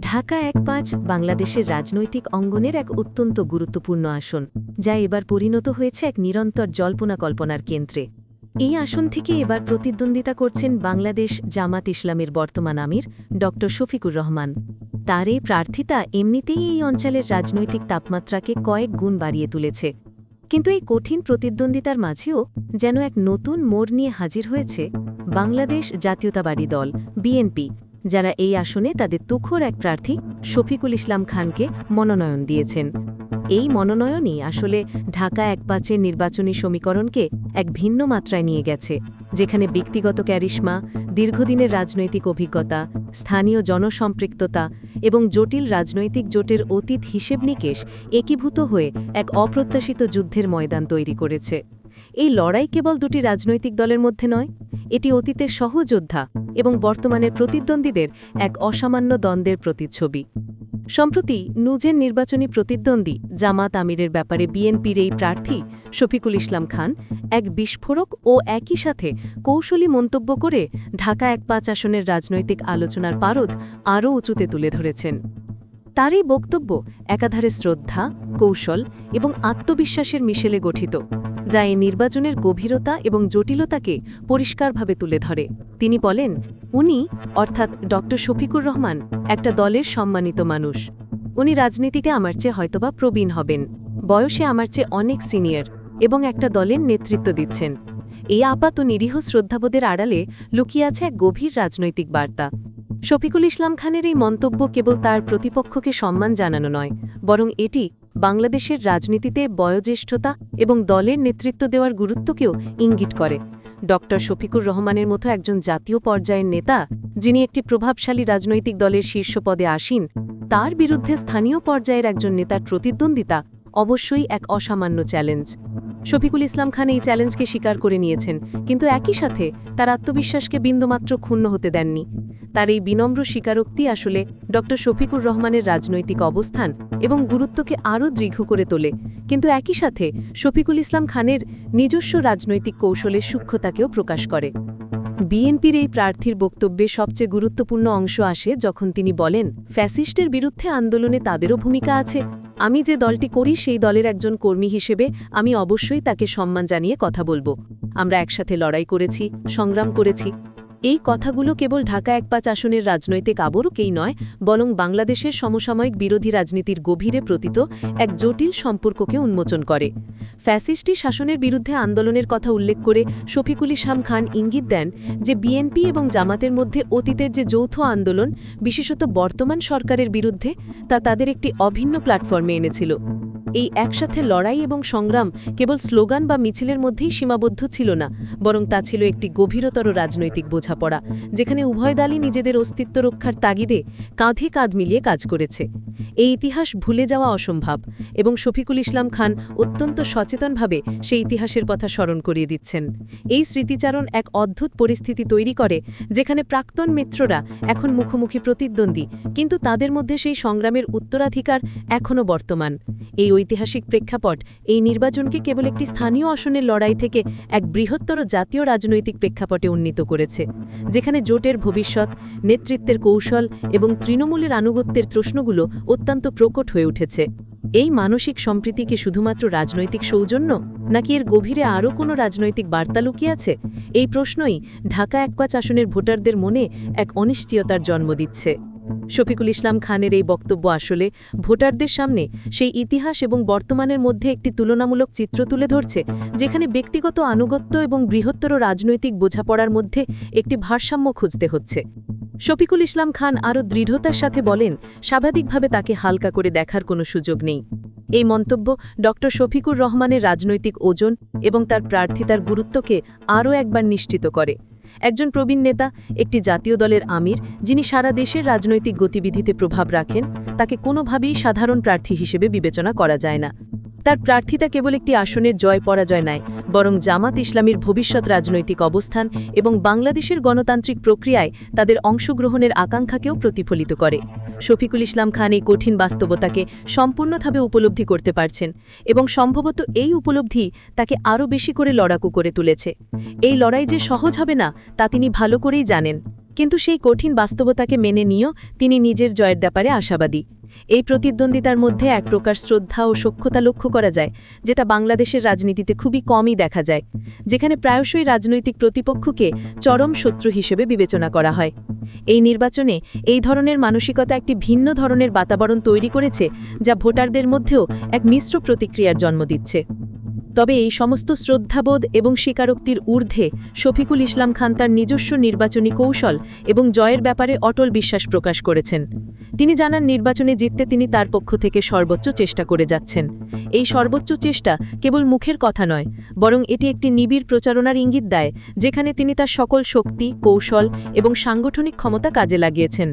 ঢাকা এক পাঁচ বাংলাদেশের রাজনৈতিক অঙ্গনের এক অত্যন্ত গুরুত্বপূর্ণ আসন, যা এবার পরিণত হয়েছে এক নিরন্তর জল্পনা কল্পনার কেন্দ্রে। এই আসন থেকে এবার প্রতিদ্বন্দ্বিতা করছেন বাংলাদেশ জামাত ইসলামের বর্তমান আমির ড. শফিকুর রহমান। তার এই প্রার্থিতা এমনিতেই এই অঞ্চলের রাজনৈতিক তাপমাত্রাকে কয়েক গুণ বাড়িয়ে তুলেছে। কিন্তু এই কঠিন প্রতিদ্বন্দ্বিতার মাঝেও যেন এক নতুন মোড় নিয়ে হাজির হয়েছে বাংলাদেশ জাতীয়তাবাদী দল, বিএনপি। যারা এই আসনে তাদের তুখোর এক প্রার্থী শফিকুল ইসলাম খানকে মনোনয়ন দিয়েছেন। এই মনোনয়নই আসলে ঢাকা এক পাঁচের নির্বাচনী সমীকরণকে এক ভিন্ন মাত্রায় নিয়ে গেছে, যেখানে ব্যক্তিগত ক্যারিশমা, দীর্ঘদিনের রাজনৈতিক অভিজ্ঞতা, স্থানীয় জনসম্পৃক্ততা এবং জটিল রাজনৈতিক জোটের অতীত হিসেব নিকেশ একীভূত হয়ে এক অপ্রত্যাশিত যুদ্ধের ময়দান তৈরি করেছে। এই লড়াই কেবল দুটি রাজনৈতিক দলের মধ্যে নয়, এটি অতীতের সহযোদ্ধা এবং বর্তমানের প্রতিদ্বন্দ্বীদের এক অসামান্য দ্বন্দ্বের প্রতিচ্ছবি। সম্প্রতি নুজের নির্বাচনী প্রতিদ্বন্দ্বী জামাত আমিরের ব্যাপারে বিএনপির এই প্রার্থী শফিকুল ইসলাম খান এক বিস্ফোরক ও একই সাথে কৌশলী মন্তব্য করে ঢাকা এক পাঁচ আসনের রাজনৈতিক আলোচনার পারদ আরও উঁচুতে তুলে ধরেছেন। তার বক্তব্য একাধারে শ্রদ্ধা, কৌশল এবং আত্মবিশ্বাসের মিশেলে গঠিত। যা এই নির্বাচনের গভীরতা এবং জটিলতাকে পরিষ্কারভাবে তুলে ধরে। তিনি বলেন, উনি, অর্থাৎ ড. শফিকুর রহমান, একটা দলের সম্মানিত মানুষ। উনি রাজনীতিতে আমার চেয়ে হয়তোবা প্রবীণ হবেন। বয়সে আমার চেয়ে অনেক সিনিয়র এবং একটা দলের নেতৃত্ব দিচ্ছেন। এই আপাত নিরীহ শ্রদ্ধাবোধের আড়ালে লুকিয়ে আছে এক গভীর রাজনৈতিক বার্তা। শফিকুল ইসলাম খানের এই মন্তব্য কেবল তার প্রতিপক্ষকে সম্মান জানানো নয়, বরং এটি বাংলাদেশের রাজনীতিতে বয়োজ্যেষ্ঠতা এবং দলের নেতৃত্ব দেওয়ার গুরুত্বকেও ইঙ্গিত করে। ড. শফিকুর রহমানের মতো একজন জাতীয় পর্যায়ের নেতা, যিনি একটি প্রভাবশালী রাজনৈতিক দলের শীর্ষ পদে আসীন, তার বিরুদ্ধে স্থানীয় পর্যায়ের একজন নেতার প্রতিদ্বন্দ্বিতা অবশ্যই এক অসামান্য চ্যালেঞ্জ। শফিকুল ইসলাম খান এই চ্যালেঞ্জকে স্বীকার করে নিয়েছেন, কিন্তু একই সাথে তার আত্মবিশ্বাসকে বিন্দুমাত্র ক্ষুণ্ণ হতে দেননি। তার এই বিনম্র স্বীকারোক্তি আসলে ড. শফিকুর রহমানের রাজনৈতিক অবস্থান এবং গুরুত্বকে আরও দৃঢ় করে তোলে, কিন্তু একই সাথে শফিকুল ইসলাম খানের নিজস্ব রাজনৈতিক কৌশলের সূক্ষ্মতাকেও প্রকাশ করে। বিএনপির এই প্রার্থীর বক্তব্যে সবচেয়ে গুরুত্বপূর্ণ অংশ আসে যখন তিনি বলেন, ফ্যাসিস্টের বিরুদ্ধে আন্দোলনে তাদেরও ভূমিকা আছে আমি যে দলটি করি, সেই দলের একজন কর্মী হিসেবে আমি অবশ্যই তাকে সম্মান জানিয়ে কথা বলব। আমরা একসাথে লড়াই করেছি, সংগ্রাম করেছি। এই কথাগুলো কেবল ঢাকা এক পাঁচ আসনের রাজনৈতিক আবরকেই নয়, বরং বাংলাদেশের সমসাময়িক বিরোধী রাজনীতির গভীরে প্রতীত এক জটিল সম্পর্ককে উন্মোচন করে। ফ্যাসিস্টি শাসনের বিরুদ্ধে আন্দোলনের কথা উল্লেখ করে শফিকুল ইসলাম খান ইঙ্গিত দেন যে বিএনপি এবং জামাতের মধ্যে অতীতের যে যৌথ আন্দোলন, বিশেষত বর্তমান সরকারের বিরুদ্ধে, তা তাদের একটি অভিন্ন প্ল্যাটফর্মে এনেছিল। এই একসাথে লড়াই এবং সংগ্রাম কেবল স্লোগান বা মিছিলের মধ্যেই সীমাবদ্ধ ছিল না, বরং তা ছিল একটি গভীরতর রাজনৈতিক বোঝাপড়া, যেখানে উভয় দলই নিজেদের অস্তিত্ব রক্ষার তাগিদে কাঁধে কাঁধ মিলিয়ে কাজ করেছে। এই ইতিহাস ভুলে যাওয়া অসম্ভব এবং শফিকুল ইসলাম খান অত্যন্ত সচেতনভাবে সেই ইতিহাসের কথা স্মরণ করিয়ে দিচ্ছেন। এই স্মৃতিচারণ এক অদ্ভুত পরিস্থিতি তৈরি করে, যেখানে প্রাক্তন মিত্ররা এখন মুখোমুখি প্রতিদ্বন্দ্বী, কিন্তু তাদের মধ্যে সেই সংগ্রামের উত্তরাধিকার এখনও বর্তমান। এই ঐতিহাসিক প্রেক্ষাপট, এই নির্বাচনকে কেবল একটি স্থানীয় আসনের লড়াই থেকে এক বৃহত্তর জাতীয় রাজনৈতিক প্রেক্ষাপটে উন্নীত করেছে, যেখানে জোটের ভবিষ্যৎ, নেতৃত্বের কৌশল এবং তৃণমূলের আনুগত্যের প্রশ্নগুলো অত্যন্ত প্রকট হয়ে উঠেছে। এই মানসিক সম্প্রীতি কি শুধুমাত্র রাজনৈতিক সৌজন্য, নাকি এর গভীরে আরও কোনো রাজনৈতিক বার্তা লুকিয়ে আছে? এই প্রশ্নই ঢাকা একপাচ আসনের ভোটারদের মনে এক অনিশ্চয়তার জন্ম দিচ্ছে। শফিকুল ইসলাম খানের এই বক্তব্য আসলে ভোটারদের সামনে সেই ইতিহাস এবং বর্তমানের মধ্যে একটি তুলনামূলক চিত্র তুলে ধরছে, যেখানে ব্যক্তিগত আনুগত্য এবং বৃহত্তর রাজনৈতিক বোঝাপড়ার মধ্যে একটি ভারসাম্য খুঁজতে হচ্ছে। শফিকুল ইসলাম খান আরও দৃঢ়তার সাথে বলেন, স্বাভাবিকভাবে তাকে হালকা করে দেখার কোনো সুযোগ নেই। এই মন্তব্য ড. শফিকুর রহমানের রাজনৈতিক ওজন এবং তার প্রার্থিতার গুরুত্বকে আরও একবার নিশ্চিত করে। একজন প্রবীণ নেতা, একটি জাতীয় দলের আমির, যিনি সারা দেশের রাজনৈতিক গতিবিধিতে প্রভাব রাখেন, তাকে কোনোভাবেই সাধারণ প্রার্থী হিসেবে বিবেচনা করা যায় না। তার প্রার্থিতা কেবল একটি আসনের জয় পরাজয় নয়, বরং জামাত ইসলামীর ভবিষ্যৎ রাজনৈতিক অবস্থান এবং বাংলাদেশের গণতান্ত্রিক প্রক্রিয়ায় তাদের অংশগ্রহণের আকাঙ্ক্ষাকেও প্রতিফলিত করে। শফিকুল ইসলাম খান এই কঠিন বাস্তবতাকে সম্পূর্ণভাবে উপলব্ধি করতে পারছেন এবং সম্ভবত এই উপলব্ধি তাকে আরও বেশি করে লড়াকু করে তুলেছে। এই লড়াই যে সহজ হবে না, তা তিনি ভালো করেই জানেন। কিন্তু সেই কঠিন বাস্তবতাকে মেনে নিয়েও তিনি নিজের জয়ের ব্যাপারে আশাবাদী। এই প্রতিদ্বন্দ্বিতার মধ্যে এক প্রকার শ্রদ্ধা ও সক্ষতা লক্ষ্য করা যায়, যেটা বাংলাদেশের রাজনীতিতে খুবই কমই দেখা যায়, যেখানে প্রায়শই রাজনৈতিক প্রতিপক্ষকে চরম শত্রু হিসেবে বিবেচনা করা হয়। এই নির্বাচনে এই ধরনের মানসিকতা একটি ভিন্ন ধরনের বাতাবরণ তৈরি করেছে, যা ভোটারদের মধ্যেও এক মিশ্র প্রতিক্রিয়ার জন্ম দিচ্ছে। তবে এই সমস্ত শ্রদ্ধাবোধ এবং স্বীকারোক্তির ঊর্ধ্বে শফিকুল ইসলাম খান তার নিজস্ব নির্বাচনী কৌশল এবং জয়ের ব্যাপারে অটল বিশ্বাস প্রকাশ করেছেন। তিনি জানান, নির্বাচনে জিততে তিনি তার পক্ষ থেকে সর্বোচ্চ চেষ্টা করে যাচ্ছেন। এই সর্বোচ্চ চেষ্টা কেবল মুখের কথা নয়, বরং এটি একটি নিবিড় প্রচারণার ইঙ্গিত দেয়, যেখানে তিনি তার সকল শক্তি, কৌশল এবং সাংগঠনিক ক্ষমতা কাজে লাগিয়েছেন।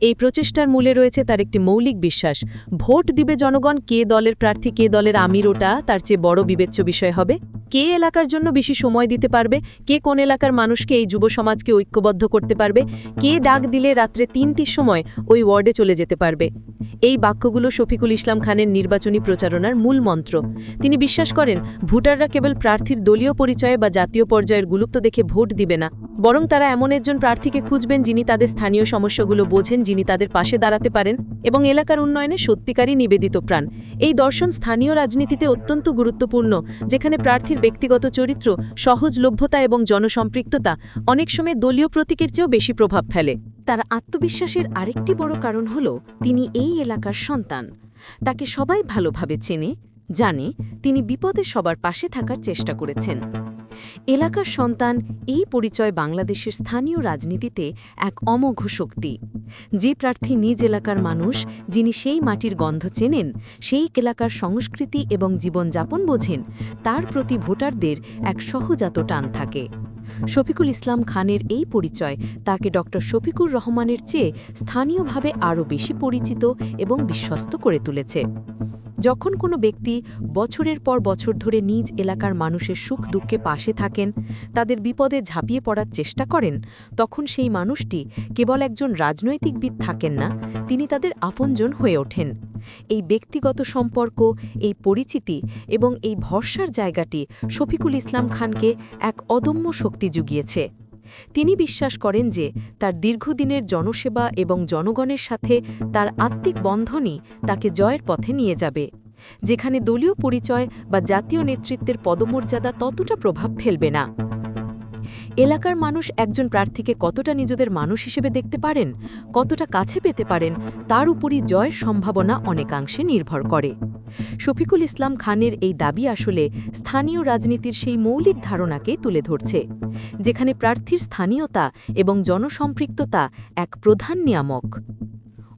এই প্রচেষ্টার মূলে রয়েছে তার একটি মৌলিক বিশ্বাস। ভোট দিবে জনগণ, কে দলের প্রার্থী, কে দলের আমির, ওটা তার চেয়ে বড় বিবেচ্য বিষয় হবে। কে এলাকার জন্য বেশি সময় দিতে পারবে? কে কোন এলাকার মানুষকে এই যুব সমাজকে ঐক্যবদ্ধ করতে পারবে? কে ডাক দিলে রাত্রে তিনটির সময় ওই ওয়ার্ডে চলে যেতে পারবে? এই বাক্যগুলো শফিকুল ইসলাম খানের নির্বাচনী প্রচারণার মূল মন্ত্র। তিনি বিশ্বাস করেন, ভোটাররা কেবল প্রার্থীর দলীয় পরিচয়ে বা জাতীয় পর্যায়ের গুলুপ্ত দেখে ভোট দিবে না। বরং তারা এমন একজন প্রার্থীকে খুঁজবেন যিনি তাদের স্থানীয় সমস্যাগুলো বোঝেন, যিনি তাদের পাশে দাঁড়াতে পারেন এবং এলাকার উন্নয়নে সত্যিকারই নিবেদিত প্রাণ। এই দর্শন স্থানীয় রাজনীতিতে অত্যন্ত গুরুত্বপূর্ণ, যেখানে প্রার্থীর ব্যক্তিগত চরিত্র, সহজলভ্যতা এবং জনসম্পৃক্ততা অনেক সময় দলীয় প্রতীকের চেয়েও বেশি প্রভাব ফেলে। তার আত্মবিশ্বাসের আরেকটি বড় কারণ হল, তিনি এই এলাকার সন্তান। তাকে সবাই ভালোভাবে চেনে, জানে, তিনি বিপদে সবার পাশে থাকার চেষ্টা করেছেন। এলাকার সন্তান এই পরিচয় বাংলাদেশের স্থানীয় রাজনীতিতে এক অমোঘ শক্তি। যে প্রার্থী নিজ এলাকার মানুষ, যিনি সেই মাটির গন্ধ চেনেন, সেই এলাকার সংস্কৃতি এবং জীবনযাপন বোঝেন, তার প্রতি ভোটারদের এক সহজাত টান থাকে। শফিকুল ইসলাম খানের এই পরিচয় তাকে ড. শফিকুর রহমানের চেয়ে স্থানীয়ভাবে আরও বেশি পরিচিত এবং বিশ্বস্ত করে তুলেছে। যখন কোনো ব্যক্তি বছরের পর বছর ধরে নিজ এলাকার মানুষের সুখ দুঃখে পাশে থাকেন, তাদের বিপদে ঝাঁপিয়ে পড়ার চেষ্টা করেন, তখন সেই মানুষটি কেবল একজন রাজনৈতিকবিদ থাকেন না, তিনি তাদের আপনজন হয়ে ওঠেন। এই ব্যক্তিগত সম্পর্ক, এই পরিচিতি এবং এই ভরসার জায়গাটি শফিকুল ইসলাম খানকে এক অদম্য শক্তি জুগিয়েছে তিনি বিশ্বাস করেন যে তার দীর্ঘদিনের জনসেবা এবং জনগণের সাথে তার আত্মিক বন্ধনই তাকে জয়ের পথে নিয়ে যাবে, যেখানে দলীয় পরিচয় বা জাতীয় নেতৃত্বের পদমর্যাদা ততটা প্রভাব ফেলবে না। এলাকার মানুষ একজন প্রার্থীকে কতটা নিজেদের মানুষ হিসেবে দেখতে পারেন, কতটা কাছে পেতে পারেন, তার উপরই জয়ের সম্ভাবনা অনেকাংশে নির্ভর করে। শফিকুল ইসলাম খানের এই দাবি আসলে স্থানীয় রাজনীতির সেই মৌলিক ধারণাকে তুলে ধরছে, যেখানে প্রার্থীর স্থানীয়তা এবং জনসম্পৃক্ততা এক প্রধান নিয়ামক।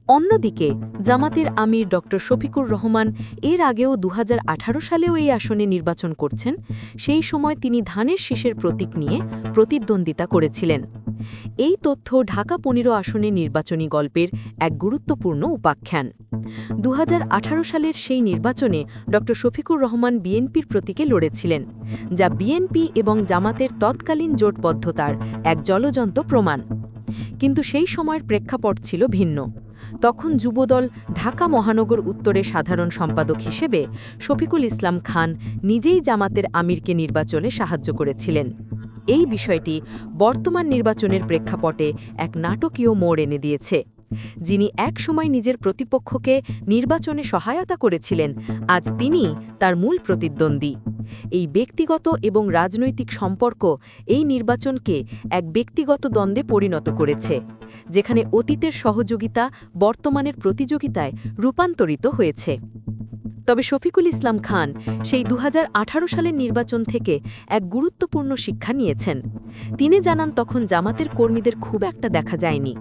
অন্যদিকে, জামাতের আমির ড. শফিকুর রহমান এর আগেও দু হাজার আঠারো সালেও এই আসনে নির্বাচন করছেন। সেই সময় তিনি ধানের শীষের প্রতীক নিয়ে প্রতিদ্বন্দ্বিতা করেছিলেন। এই তথ্য ঢাকা পনেরো আসনে নির্বাচনী গল্পের এক গুরুত্বপূর্ণ উপাখ্যান। দু হাজার আঠারো সালের সেই নির্বাচনে ড. শফিকুর রহমান বিএনপির প্রতীকে লড়েছিলেন, যা বিএনপি এবং জামাতের তৎকালীন জোটবদ্ধতার এক জলজন্ত প্রমাণ। কিন্তু সেই সময়ের প্রেক্ষাপট ছিল ভিন্ন। তখন যুবদল ঢাকা মহানগর উত্তরে সাধারণ সম্পাদক হিসেবে শফিকুল ইসলাম খান নিজেই জামাতের আমিরকে নির্বাচনে সাহায্য করেছিলেন। এই বিষয়টি বর্তমান নির্বাচনের প্রেক্ষাপটে এক নাটকীয় মোড় এনে দিয়েছে। যিনি একসময় নিজের প্রতিপক্ষকে নির্বাচনে সহায়তা করেছিলেন, আজ তিনি তার মূল প্রতিদ্বন্দ্বী। এই ব্যক্তিগত এবং রাজনৈতিক সম্পর্ক এই নির্বাচনকে এক ব্যক্তিগত দ্বন্দ্বে পরিণত করেছে, যেখানে অতীতের সহযোগিতা বর্তমানের প্রতিযোগিতায় রূপান্তরিত হয়েছে। তবে শফিকুল ইসলাম খান সেই দু হাজার আঠারো সালের নির্বাচন থেকে এক গুরুত্বপূর্ণ শিক্ষা নিয়েছেন। তিনি জানান, তখন জামাতের কর্মীদের খুব একটা দেখা যায়নি।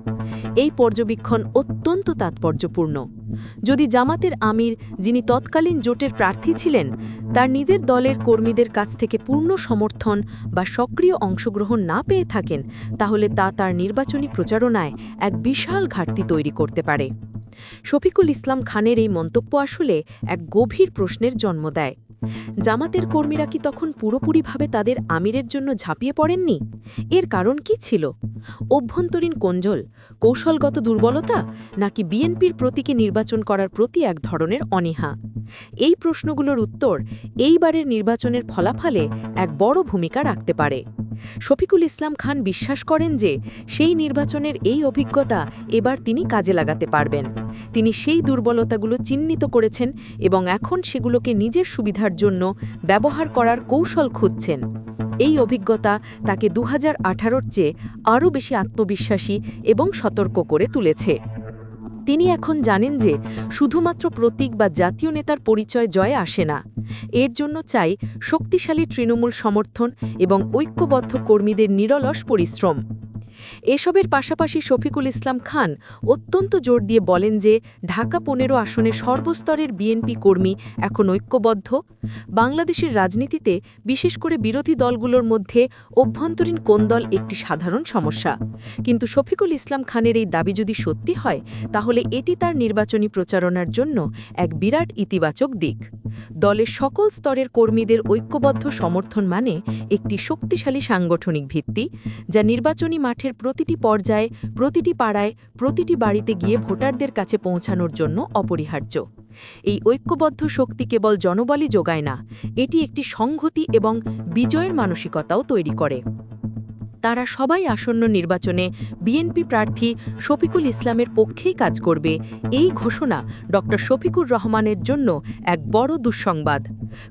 এই পর্যবেক্ষণ অত্যন্ত তাৎপর্যপূর্ণ। যদি জামাতের আমির, যিনি তৎকালীন জোটের প্রার্থী ছিলেন, তার নিজের দলের কর্মীদের কাছ থেকে পূর্ণ সমর্থন বা সক্রিয় অংশগ্রহণ না পেয়ে থাকেন, তাহলে তা তার নির্বাচনী প্রচারণায় এক বিশাল ঘাটতি তৈরি করতে পারে। শফিকুল ইসলাম খানের এই মন্তব্য আসলে এক গভীর প্রশ্নের জন্ম দেয়। জামাতের কর্মীরা কি তখন পুরোপুরিভাবে তাদের আমিরের জন্য ঝাঁপিয়ে পড়েননি? এর কারণ কি ছিল? অভ্যন্তরীণ কোঞ্জল, কৌশলগত দুর্বলতা, নাকি বিএনপির প্রতীকে নির্বাচন করার প্রতি এক ধরনের অনীহা? এই প্রশ্নগুলোর উত্তর এইবারের নির্বাচনের ফলাফলে এক বড় ভূমিকা রাখতে পারে। শফিকুল ইসলাম খান বিশ্বাস করেন যে সেই নির্বাচনের এই অভিজ্ঞতা এবার তিনি কাজে লাগাতে পারবেন। তিনি সেই দুর্বলতাগুলো চিহ্নিত করেছেন এবং এখন সেগুলোকে নিজের সুবিধার জন্য ব্যবহার করার কৌশল খুঁজছেন। এই অভিজ্ঞতা তাকে দু হাজার চেয়ে আরও বেশি আত্মবিশ্বাসী এবং সতর্ক করে তুলেছে। তিনি এখন জানেন যে শুধুমাত্র প্রতীক বা জাতীয় নেতার পরিচয় জয়ে আসে না। এর জন্য চাই শক্তিশালী তৃণমূল সমর্থন এবং ঐক্যবদ্ধ কর্মীদের নিরলস পরিশ্রম। এসবের পাশাপাশি শফিকুল ইসলাম খান অত্যন্ত জোর দিয়ে বলেন যে, ঢাকা পনেরো আসনে সর্বস্তরের বিএনপি কর্মী এখন ঐক্যবদ্ধ। বাংলাদেশের রাজনীতিতে বিশেষ করে বিরোধী দলগুলোর মধ্যে অভ্যন্তরীণ কোন্দল একটি সাধারণ সমস্যা? কিন্তু শফিকুল ইসলাম খানের এই দাবি যদি সত্যি হয়, তাহলে এটি তার নির্বাচনী প্রচারণার জন্য এক বিরাট ইতিবাচক দিক। দলের সকল স্তরের কর্মীদের ঐক্যবদ্ধ সমর্থন মানে একটি শক্তিশালী সাংগঠনিক ভিত্তি, যা নির্বাচনী মাঠের প্রতিটি পর্যায়ে, প্রতিটি পাড়ায়, প্রতিটি বাড়িতে গিয়ে ভোটারদের কাছে পৌঁছানোর জন্য অপরিহার্য। এই ঐক্যবদ্ধ শক্তি কেবল জনবলই যোগায় না, এটি একটি সংহতি এবং বিজয়ের মানসিকতাও তৈরি করে। তারা সবাই আসন্ন নির্বাচনে বিএনপি প্রার্থী শফিকুল ইসলামের পক্ষেই কাজ করবে, এই ঘোষণা ড শফিকুর রহমানের জন্য এক বড় দুঃসংবাদ।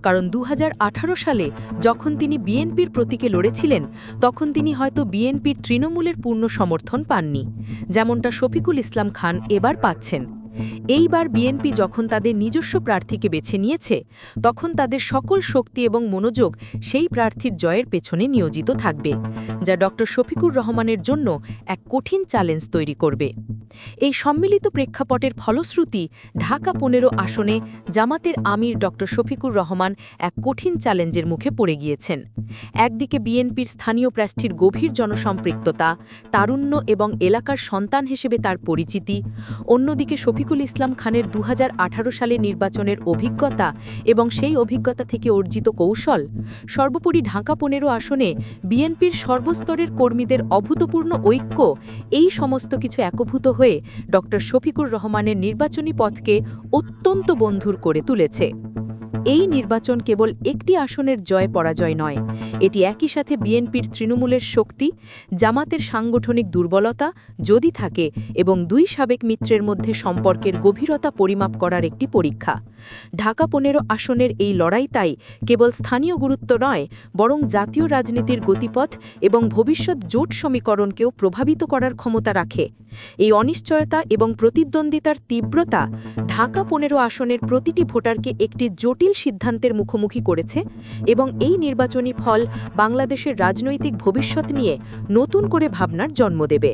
কারণ দু হাজার আঠারো সালে যখন তিনি বিএনপির প্রতীকে লড়েছিলেন, তখন তিনি হয়তো বিএনপির তৃণমূলের পূর্ণ সমর্থন পাননি। যেমনটা শফিকুল ইসলাম খান এবার পাচ্ছেন। এইবার বিএনপি যখন তাদের নিজস্ব প্রার্থীকে বেছে নিয়েছে, তখন তাদের সকল শক্তি এবং মনোযোগ সেই প্রার্থীর জয়ের পেছনে নিয়োজিত থাকবে, যা ড. শফিকুর রহমানের জন্য এক কঠিন চ্যালেঞ্জ তৈরি করবে। এই সম্মিলিত প্রেক্ষাপটের ফলশ্রুতি ঢাকা পনেরো আসনে জামাতের আমির ড. শফিকুর রহমান এক কঠিন চ্যালেঞ্জের মুখে পড়ে গিয়েছেন। একদিকে বিএনপির স্থানীয় প্রার্থীর গভীর জনসম্পৃক্ততা, তারুণ্য এবং এলাকার সন্তান হিসেবে তার পরিচিতি, অন্যদিকে শফিকুল ইসলাম খানের দু হাজার আঠারো সালে নির্বাচনের অভিজ্ঞতা এবং সেই অভিজ্ঞতা থেকে অর্জিত কৌশল, সর্বোপরি ঢাকা পনেরো আসনে বিএনপির সর্বস্তরের কর্মীদের অভূতপূর্ণ ঐক্য, এই সমস্ত কিছু একভূত হয়ে ড শফিকুর রহমানের নির্বাচনী পথকে অত্যন্ত বন্ধুর করে তুলেছে। এই নির্বাচন কেবল একটি আসনের জয় পরাজয় নয়, এটি একই সাথে বিএনপির তৃণমূলের শক্তি, জামাতের সাংগঠনিক দুর্বলতা, যদি থাকে, এবং দুই সাবেক মিত্রের মধ্যে সম্পর্কের গভীরতা পরিমাপ করার একটি পরীক্ষা। ঢাকা পনেরো আসনের এই লড়াই তাই কেবল স্থানীয় গুরুত্ব নয়, বরং জাতীয় রাজনীতির গতিপথ এবং ভবিষ্যৎ জোট সমীকরণকেও প্রভাবিত করার ক্ষমতা রাখে। এই অনিশ্চয়তা এবং প্রতিদ্বন্দ্বিতার তীব্রতা ঢাকা পনেরো আসনের প্রতিটি ভোটারকে একটি জটিল সিদ্ধান্তের মুখোমুখি করেছে এবং এই নির্বাচনী ফল বাংলাদেশের রাজনৈতিক ভবিষ্যৎ নিয়ে নতুন করে ভাবনার জন্ম দেবে।